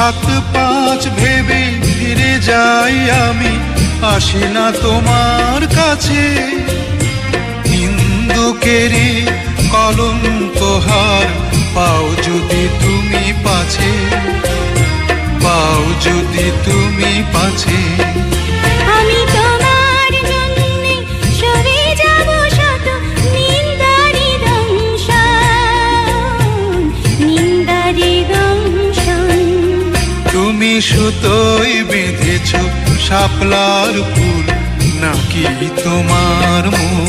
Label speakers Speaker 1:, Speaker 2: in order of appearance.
Speaker 1: সাত পাঁচ ভেবে ফিরে যাই আমি, আসি না তোমার কাছে। হিন্দুকেরই কলম তোহার পাও যদি তুমি পাছে, পাও যদি তুমি পাছে। সুতোই বেঁধেছ শাপলার ফুল নাকি তোমার মন?